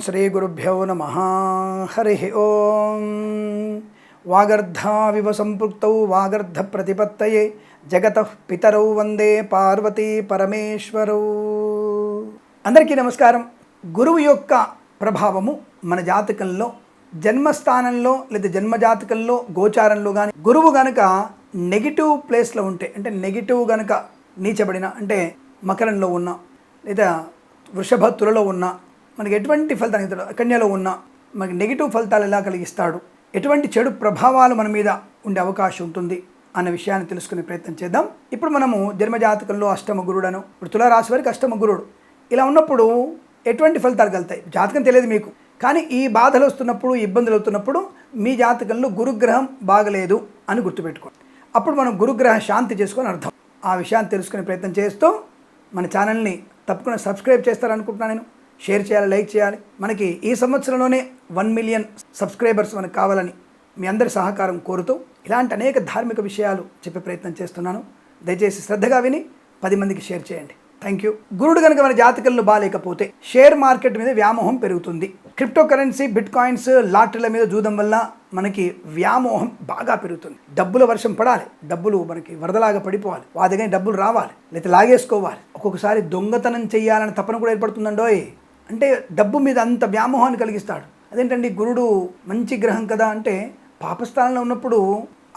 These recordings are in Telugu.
శ్రీగురుభ్యో నమ. హరి ఓం. వాగర్ధావివ సంపృక్తౌ వాగర్ధ ప్రతిపత్తయే. జగత పితరౌ వందే పార్వతీ పరమేశ్వరౌ. అందరికీ నమస్కారం. గురువు యొక్క ప్రభావము మన జాతకంలో జన్మస్థానంలో లేదా జన్మజాతకంలో గోచారంలో కానీ గురువు గనక నెగిటివ్ ప్లేస్లో ఉంటే అంటే నెగిటివ్ గనక నీచబడిన అంటే మకరంలో ఉన్న లేదా వృషభ తులలో ఉన్న మనకి ఎటువంటి ఫలితాలు ఇస్తాడు కన్యలో ఉన్న మనకి నెగిటివ్ ఫలితాలు ఎలా కలిగిస్తాడు? ఎటువంటి చెడు ప్రభావాలు మన మీద ఉండే అవకాశం ఉంటుంది అన్న విషయాన్ని తెలుసుకునే ప్రయత్నం చేద్దాం. ఇప్పుడు మనము జన్మజాతకంలో అష్టమ గురుడను ఇప్పుడు తులారాశి వారికి అష్టమ గురుడు. ఇలా ఉన్నప్పుడు ఎటువంటి ఫలితాలు కలుగుతాయి? జాతకం తెలియదు మీకు. కానీ ఈ బాధలు వస్తున్నప్పుడు ఇబ్బందులు అవుతున్నప్పుడు మీ జాతకంలో గురుగ్రహం బాగలేదు అని గుర్తుపెట్టుకోండి. అప్పుడు మనం గురుగ్రహ శాంతి చేసుకొని అర్థం. ఆ విషయాన్ని తెలుసుకునే ప్రయత్నం చేస్తూ మన ఛానల్ని తప్పకుండా సబ్స్క్రైబ్ చేస్తారనుకుంటున్నాను నేను. షేర్ చేయాలి లైక్ చేయాలి. మనకి ఈ సంవత్సరంలోనే వన్ మిలియన్ సబ్స్క్రైబర్స్ మనకు కావాలని మీ అందరి సహకారం కోరుతూ ఇలాంటి అనేక ధార్మిక విషయాలు చెప్పే ప్రయత్నం చేస్తున్నాను. దయచేసి శ్రద్ధగా విని పది మందికి షేర్ చేయండి. థ్యాంక్ యూ గురుడు కనుక మన జాతకంలో బాగాలేకపోతే షేర్ మార్కెట్ మీద వ్యామోహం పెరుగుతుంది. క్రిప్టో కరెన్సీ బిట్ కాయిన్స్ లాటరీల మీద జూదం వల్ల మనకి వ్యామోహం బాగా పెరుగుతుంది. డబ్బుల వర్షం పడాలి. డబ్బులు మనకి వరదలాగా పడిపోవాలి. వాదిగానే డబ్బులు రావాలి. లేకపోతే లాగేసుకోవాలి. ఒక్కొక్కసారి దొంగతనం చేయాలని తపన కూడా ఏర్పడుతుందండోయ్. అంటే డబ్బు మీద అంత వ్యామోహాన్ని కలిగిస్తాడు. అదేంటండి? గురుడు మంచి గ్రహం కదా అంటే పాపస్థానంలో ఉన్నప్పుడు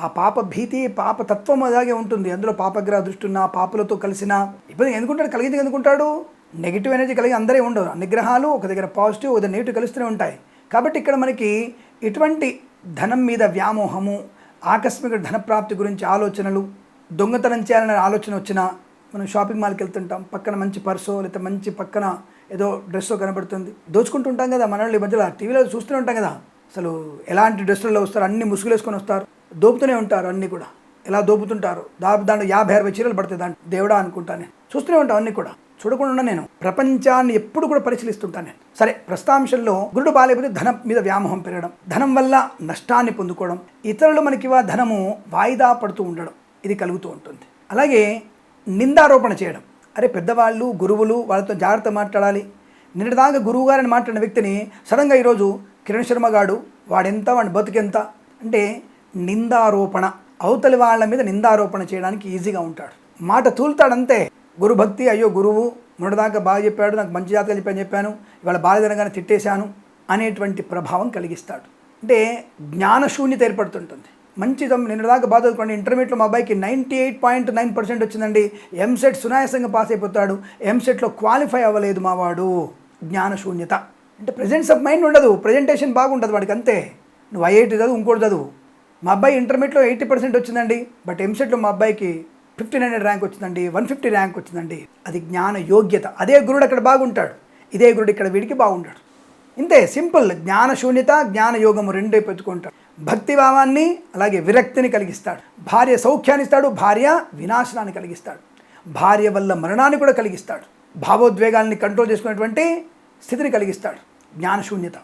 ఆ పాప భీతి పాప తత్వం అలాగే ఉంటుంది. అందులో పాపగ్రహ దృష్టి ఉన్న పాపులతో కలిసిన ఇబ్బంది ఎందుకుంటాడు కలిగింది ఎందుకుంటాడు నెగిటివ్ ఎనర్జీ కలిగి అందరే ఉండవు అన్ని గ్రహాలు ఒక దగ్గర పాజిటివ్ ఒక దగ్గర నెగిటివ్ కలుస్తూనే ఉంటాయి. కాబట్టి ఇక్కడ మనకి ఇటువంటి ధనం మీద వ్యామోహము ఆకస్మిక ధనప్రాప్తి గురించి ఆలోచనలు దొంగతనం చేయాలనే ఆలోచన వచ్చినా మనం షాపింగ్ మాల్కి వెళ్తుంటాం. పక్కన మంచి పర్సో లేకపోతే మంచి పక్కన ఏదో డ్రెస్సో కనబడుతుంది. దోచుకుంటుంటాం కదా మన వాళ్ళు ఈ మధ్యలో టీవీలో చూస్తూనే ఉంటాం కదా. అసలు ఎలాంటి డ్రెస్సులలో వస్తారు? అన్ని ముసుగులేసుకొని వస్తారు. దోపుతూనే ఉంటారు అన్నీ కూడా. ఎలా దోపుతుంటారు? దాపు దాంట్లో యాభై అరవై చీరలు పడతాయి దాంట్లో. దేవుడా అనుకుంటాను చూస్తూనే ఉంటాను అన్నీ కూడా. చూడకుండా నేను. ప్రపంచాన్ని ఎప్పుడు కూడా పరిశీలిస్తుంటాను నేను. సరే ప్రస్తాంశంలో గురుడు బాలేకపోతే ధనం మీద వ్యామోహం పెరగడం ధనం వల్ల నష్టాన్ని పొందుకోవడం ఇతరులు మనకి ధనము వాయిదా పడుతూ ఉండడం ఇది కలుగుతూ ఉంటుంది. అలాగే నిందారోపణ చేయడం. అరే పెద్దవాళ్ళు గురువులు వాళ్ళతో జాగ్రత్త మాట్లాడాలి. నిన్నటిదాకా గురువు గారని మాట్లాడిన వ్యక్తిని సడన్గా ఈరోజు కిరణ్ శర్మ గాడు వాడెంత వాడి బతుకెంత అంటే నిందారోపణ. అవతలి వాళ్ళ మీద నిందారోపణ చేయడానికి ఈజీగా ఉంటాడు. మాట తూలుతాడంతే. గురుభక్తి అయ్యో గురువు మొన్నటిదాకా బాగా చెప్పాడు నాకు మంచి జాతకాలు చెప్పాను చెప్పాను ఇవాళ బాధదనగానే తిట్టేశాను అనేటువంటి ప్రభావం కలిగిస్తాడు. అంటే జ్ఞానశూన్యత ఏర్పడుతుంటుంది. మంచి నిన్న దాకా బాధ చదువుకోండి ఇంటర్మీడియట్లో మా అబ్బాయికి ninety eight point nine percent వచ్చిందండి. ఎంసెట్ సునాయాసంగా పాస్ అయిపోతాడు. ఎంసెట్లో క్వాలిఫై అవ్వలేదు మా వాడు జ్ఞానశూన్యత అంటే ప్రజెన్స్ ఆఫ్ మైండ్ ఉండదు. ప్రజెంటేషన్ బాగుంటుంది వాడికి అంతే. నువ్వు ఐఐటి చదువు ఇంకోటి చదువు. మా అబ్బాయి ఇంటర్మీడియట్లో ఎయిటీ పర్సెంట్ వచ్చిందండి. బట్ ఎంసెట్లో మా అబ్బాయికి ఫిఫ్టీన్ హండ్రెడ్ ర్యాంక్ వచ్చిందండి. వన్ ఫిఫ్టీ ర్యాంక్ వచ్చిందండి. అది జ్ఞాన యోగ్యత. అదే గురుడు అక్కడ బాగుంటాడు. ఇదే గురుడు ఇక్కడ వీడికి బాగుంటాడు. ఇంతే సింపుల్. జ్ఞాన శూన్యత జ్ఞాన యోగము రెండే పెట్టుకుంటాడు. భక్తి భావాన్ని అలాగే విరక్తిని కలిగిస్తాడు. భార్య సౌఖ్యాన్ని ఇస్తాడు భార్య వినాశనాన్ని కలిగిస్తాడు. భార్య వల్ల మరణాన్ని కూడా కలిగిస్తాడు. భావోద్వేగాల్ని కంట్రోల్ చేసుకునేటువంటి స్థితిని కలిగిస్తాడు. జ్ఞానశూన్యత.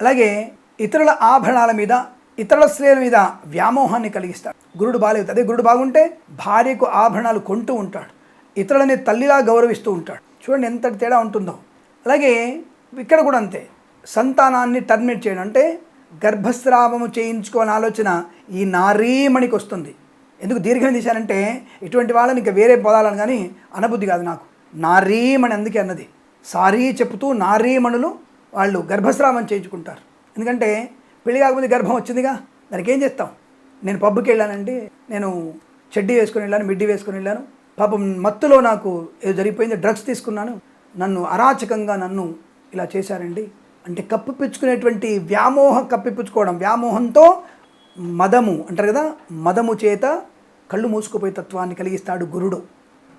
అలాగే ఇతరుల ఆభరణాల మీద ఇతరుల స్త్రీల మీద వ్యామోహాన్ని కలిగిస్తాడు. గురుడు బాలేదు. అదే గురుడు బాగుంటే భార్యకు ఆభరణాలు కొంటూ ఉంటాడు. ఇతరులని తల్లిలా గౌరవిస్తూ ఉంటాడు. చూడండి ఎంత తేడా ఉంటుందో. అలాగే ఇక్కడ కూడా అంతే. సంతానాన్ని టర్మినేట్ చేయడం అంటే గర్భస్రావము చేయించుకోవాలని ఆలోచన ఈ నారీమణికి వస్తుంది. ఎందుకు దీర్ఘం తీశానంటే ఇటువంటి వాళ్ళని ఇంకా వేరే పదాలను కానీ అనబుద్ధి కాదు నాకు. నారీమణి అందుకే అన్నది. సారీ చెప్తూ నారీమణులు వాళ్ళు గర్భస్రావం చేయించుకుంటారు. ఎందుకంటే పెళ్ళి కాకపోతే గర్భం వచ్చిందిగా. దానికి ఏం చేస్తాం? నేను పబ్కి వెళ్ళానండి. నేను చెడ్డీ వేసుకుని వెళ్ళాను మిడ్డీ వేసుకుని వెళ్ళాను. పాపం మత్తులో నాకు ఏదో జరిగిపోయింది డ్రగ్స్ తీసుకున్నాను. నన్ను అరాచకంగా నన్ను ఇలా చేశారండి. అంటే కప్పిపుచ్చుకునేటువంటి వ్యామోహం కప్పిపుచ్చుకోవడం. వ్యామోహంతో మదము అంటారు కదా మదము చేత కళ్ళు మూసుకుపోయే తత్వాన్ని కలిగిస్తాడు గురుడు.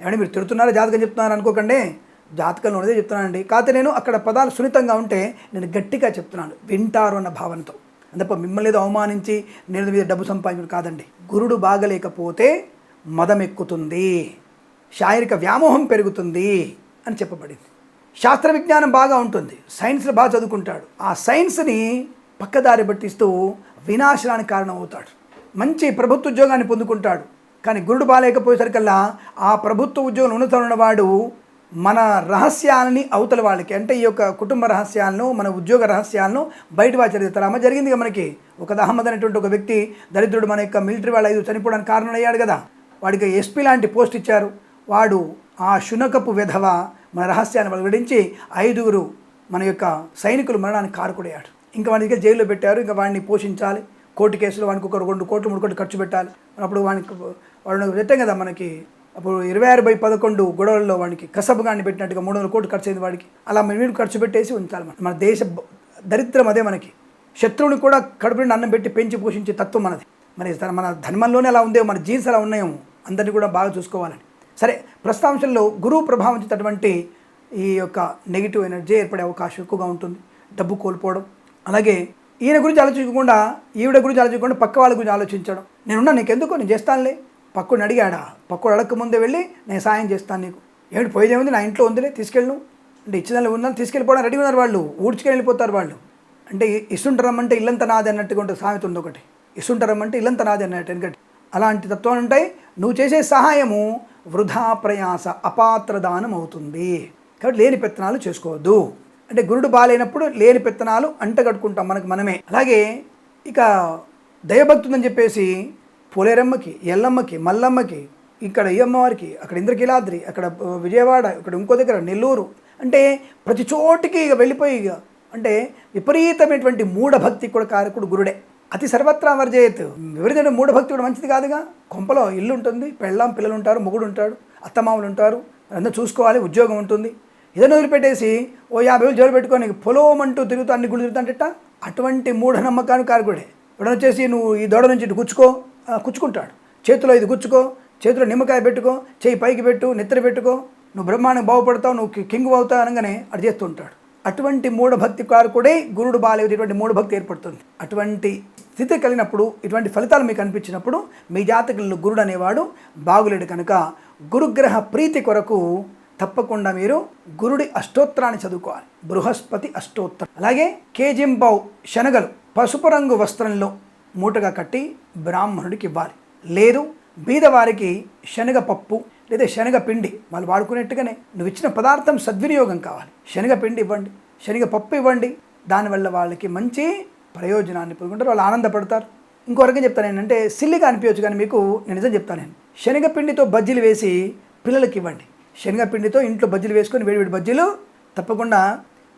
ఏమంటే మీరు తిడుతున్నారా జాతకం చెప్తున్నారు అనుకోకండి. జాతకంలో ఉన్నదే చెప్తున్నానండి. కాకపోతే నేను అక్కడ పదాలు సున్నితంగా ఉంటే నేను గట్టిగా చెప్తున్నాను. వింటారు అన్న భావనతో. అందుప మిమ్మల్ని ఏదో అవమానించి నేను మీద డబ్బు సంపాదించడం కాదండి. గురుడు బాగలేకపోతే మదం ఎక్కుతుంది. శారీరక వ్యామోహం పెరుగుతుంది అని చెప్పబడింది. శాస్త్ర విజ్ఞానం బాగా ఉంటుంది. సైన్స్లో బాగా చదువుకుంటాడు. ఆ సైన్స్ని పక్కదారి పట్టిస్తూ వినాశనానికి కారణమవుతాడు. మంచి ప్రభుత్వ ఉద్యోగాన్ని పొందుకుంటాడు. కానీ గురుడు బాగాలేకపోయేసరికల్లా ఆ ప్రభుత్వ ఉద్యోగం ఉన్నత మన రహస్యాలని అవతల వాళ్ళకి అంటే ఈ యొక్క కుటుంబ రహస్యాలను మన ఉద్యోగ రహస్యాలను బయట వాళ్ళు అమ్మ జరిగింది మనకి ఒక అహ్మద్ అనేటువంటి ఒక వ్యక్తి దరిద్రుడు మన యొక్క మిలిటరీ వాళ్ళు ఐదు చనిపోవడానికి కారణం అయ్యాడు కదా. వాడికి ఎస్పీ లాంటి పోస్ట్ ఇచ్చారు. వాడు ఆ శునకపు విధవ మన రహస్యాన్ని వెల్లడించి ఐదుగురు మన యొక్క సైనికులు మరణానికి కారుకుడయ్యాడు ఇంకా వాడి దగ్గర జైల్లో పెట్టారు. ఇంకా వాడిని పోషించాలి. కోర్టు కేసులో వానికి ఒక రెండు కోట్లు మూడు కోట్లు ఖర్చు పెట్టాలి. అప్పుడు వానికి వాడు పెట్టాం కదా మనకి అప్పుడు ఇరవై ఆరు బై పదకొండు గొడవల్లో వాడికి కసబుగాన్ని పెట్టినట్టుగా మూడు వందల కోట్లు ఖర్చు అయింది వాడికి. అలా మీరు ఖర్చు పెట్టేసి ఉంచాలి మన దేశ దరిద్రం అదే మనకి. శత్రువుని కూడా కడుపు అన్నం పెట్టి పెంచి పోషించే తత్వం మనది. మరి మన ధర్మంలోనే అలా ఉందేమో మన జీన్స్ అలా ఉన్నాయేమో అందరినీ కూడా బాగా చూసుకోవాలని. సరే ప్రస్తాంశంలో గురువు ప్రభావం ఈ యొక్క నెగిటివ్ ఎనర్జీ ఏర్పడే అవకాశం ఎక్కువగా ఉంటుంది. డబ్బు కోల్పోవడం అలాగే ఈయన గురించి ఆలోచించకుండా ఈవిడ గురించి ఆలోచించకుండా పక్క వాళ్ళ గురించి ఆలోచించడం. నేనున్నా నీకెందుకు? నేను చేస్తానులే. పక్కడిని అడిగాడా? పక్కడు అడగక ముందే వెళ్ళి నేను సాయం చేస్తాను నీకు. ఏమిటి పోయేదేముంది నా ఇంట్లో ఉందిలే తీసుకెళ్ళను అంటే ఇచ్చిన ఉందని తీసుకెళ్ళిపోవడం రెడీ ఉన్నారు వాళ్ళు. ఊడ్చుకొని వెళ్ళిపోతారు వాళ్ళు. అంటే ఇస్తుంటారమ్మంటే ఇల్లంత నాది అన్నట్టుగా ఉంటుంది సామెత ఉంది ఒకటి. ఇస్తుంటారమ్మంటే ఇల్లంత నాది అన్నట్టు ఎందుకంటే అలాంటి తత్వాలు ఉంటాయి. నువ్వు చేసే సహాయము వృధా ప్రయాస అపాత్రదానం అవుతుంది. కాబట్టి లేని పెత్తనాలు చేసుకోవద్దు. అంటే గురుడు బాగాలేనప్పుడు లేని పెత్తనాలు అంటగట్టుకుంటాం మనకు మనమే. అలాగే ఇక దయభక్తుందని చెప్పేసి పోలేరమ్మకి ఎల్లమ్మకి మల్లమ్మకి ఇక్కడ ఈ అమ్మవారికి అక్కడ ఇంద్రకీలాద్రి అక్కడ విజయవాడ ఇక్కడ ఇంకో దగ్గర నెల్లూరు అంటే ప్రతి చోటికి ఇక వెళ్ళిపోయి ఇక అంటే విపరీతమైనటువంటి మూఢభక్తి కూడా కారకుడు గురుడే. అతి సర్వత్రా వర్జయత్. మూఢ మూఢభక్తి కూడా మంచిది కాదుగా? కొంపలో ఇల్లు ఉంటుంది పెళ్ళాం పిల్లలు ఉంటారు మొగుడు ఉంటాడు అత్తమామలు ఉంటారు అందరూ చూసుకోవాలి ఉద్యోగం ఉంటుంది. ఏదైనా వదిలిపెట్టేసి ఓ యాభై వేలు జోలు పెట్టుకొని పొలవమంటూ తిరుగుతూ అన్ని గుళ్ళు తిరుగుతాంటట అటువంటి మూఢనమ్మకానికి కారకుడే ఇప్పుడు వచ్చేసి నువ్వు ఈ దొడ నుంచి ఇటు గుచ్చుకో గుచ్చుకుంటాడు. చేతిలో ఇది గుచ్చుకో చేతిలో నిమ్మకాయ పెట్టుకో చేయి పైకి పెట్టు నెత్తర పెట్టుకో. నువ్వు బ్రహ్మాండం బాగుపడతావు నువ్వు కింగు కింగ్ అవుతావు అనగానే అది చేస్తూ ఉంటాడు. అటువంటి మూఢభక్తి కారకుడే గురుడు బాలేదు ఇటువంటి మూఢభక్తి ఏర్పడుతుంది. అటువంటి స్థితి కలిగినప్పుడు ఇటువంటి ఫలితాలు మీకు అనిపించినప్పుడు మీ జాతకుల్లో గురుడు అనేవాడు బాగులేడు కనుక గురుగ్రహ ప్రీతి కొరకు తప్పకుండా మీరు గురుడి అష్టోత్తరాన్ని చదువుకోవాలి. బృహస్పతి అష్టోత్తరం. అలాగే కేజింబావు శనగలు పసుపు రంగు వస్త్రంలో మూటగా కట్టి బ్రాహ్మణుడికి ఇవ్వాలి. లేదు బీదవారికి శనగపప్పు లేదా శనగపిండి వాళ్ళు వాడుకునేట్టుగానే నువ్వు ఇచ్చిన పదార్థం సద్వినియోగం కావాలి. శనగపిండి ఇవ్వండి శనగ పప్పు ఇవ్వండి దానివల్ల వాళ్ళకి మంచి ప్రయోజనాన్ని పొందుకుంటారు వాళ్ళు ఆనందపడతారు. ఇంకో రకం చెప్తాను ఏంటంటే సిల్లిగా అనిపించవచ్చు కానీ మీకు నేను నిజం చెప్తాను నేను. శనగపిండితో బజ్జీలు వేసి పిల్లలకి ఇవ్వండి. శనగపిండితో ఇంట్లో బజ్జీలు వేసుకొని వేడి వేడి బజ్జీలు తప్పకుండా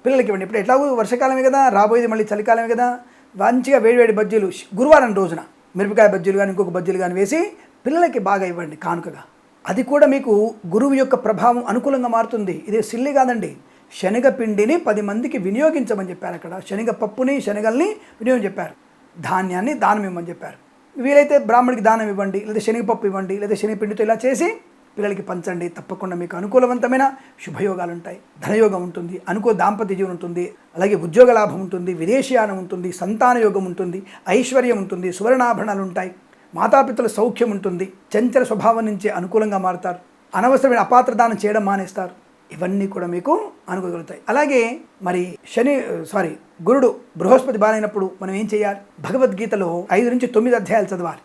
పిల్లలకి ఇవ్వండి. ఇప్పుడు ఎట్లాగో వర్షకాలమే కదా రాబోయేది మళ్ళీ చలికాలమే కదా మంచిగా వేడి వేడి బజ్జీలు గురువారం రోజున మిరపకాయ బజ్జీలు కానీ ఇంకొక బజ్జీలు కానీ వేసి పిల్లలకి బాగా ఇవ్వండి కానుకగా. అది కూడా మీకు గురువు యొక్క ప్రభావం అనుకూలంగా మారుతుంది. ఇది సిల్లి కాదండి. శనగపిండిని పది మందికి వినియోగించమని చెప్పారు అక్కడ. శనగ పప్పుని శనగల్ని వినియోగం చెప్పారు. ధాన్యాన్ని దానం ఇవ్వమని చెప్పారు. వీలైతే బ్రాహ్మడికి దానం ఇవ్వండి లేదా శనగపప్పు ఇవ్వండి లేదా శనగపిండితో ఇలా చేసి పిల్లలకి పంచండి. తప్పకుండా మీకు అనుకూలవంతమైన శుభయోగాలు ఉంటాయి. ధనయోగం ఉంటుంది అనుకూల దాంపత్య జీవనం ఉంటుంది అలాగే ఉద్యోగ లాభం ఉంటుంది విదేశీయానం ఉంటుంది సంతాన యోగం ఉంటుంది ఐశ్వర్యం ఉంటుంది సువర్ణాభరణాలు ఉంటాయి. మాతాపితల సౌఖ్యం ఉంటుంది. చంచల స్వభావం నుంచి అనుకూలంగా మారుతారు. అనవసరమైన అపాత్రదానం చేయడం మానేస్తారు. ఇవన్నీ కూడా మీకు అనుకోగలుగుతాయి అలాగే మరి శని సారీ గురుడు బృహస్పతి బాలైనప్పుడు మనం ఏం చేయాలి? భగవద్గీతలో ఐదు నుంచి తొమ్మిది అధ్యాయాలు చదవాలి.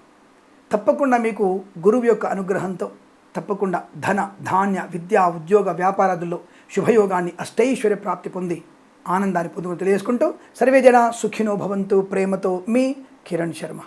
తప్పకుండా మీకు గురువు యొక్క అనుగ్రహంతో తప్పకుండా ధన ధాన్య విద్య ఉద్యోగ వ్యాపారాదుల్లో శుభయోగాన్ని అష్టైశ్వర్య ప్రాప్తి పొంది ఆనందాన్ని పొందుకుని తెలియజేసుకుంటూ సర్వేజన సుఖినో భవంతు ప్రేమతో మీ కిరణ్ శర్మ.